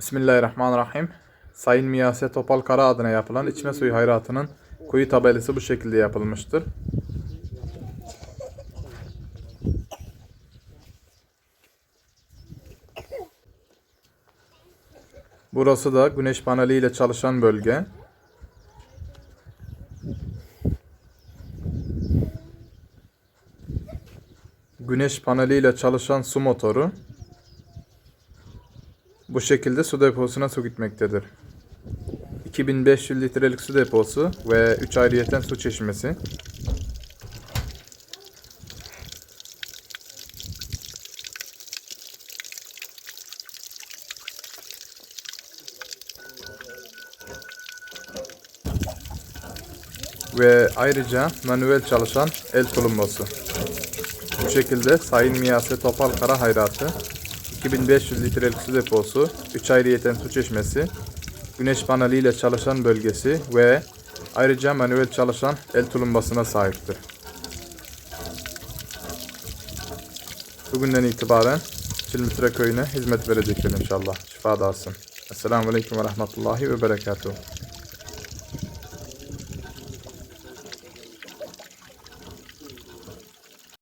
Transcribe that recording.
Bismillahirrahmanirrahim. Sayın Miyase Topal Kara adına yapılan içme suyu hayratının kuyu tabelası bu şekilde yapılmıştır. Burası da güneş paneliyle çalışan bölge. Güneş paneliyle çalışan su motoru bu şekilde su deposuna su gitmektedir. 2500 litrelik su deposu ve 3 ayrıyeten su çeşmesi. Ve ayrıca manuel çalışan el tulumbası. Bu şekilde Sayın Miyase Topal Kara Hayratı 2500 litrelik su deposu, 3 ayrıyeten su çeşmesi, güneş paneliyle çalışan bölgesi ve ayrıca manuel çalışan el tulumbasına sahiptir. Bugünden itibaren Çilmitre köyüne hizmet verecektir inşallah. Şifa dağılsın. Esselamu Aleyküm ve Rahmetullahi ve Berekatuhu.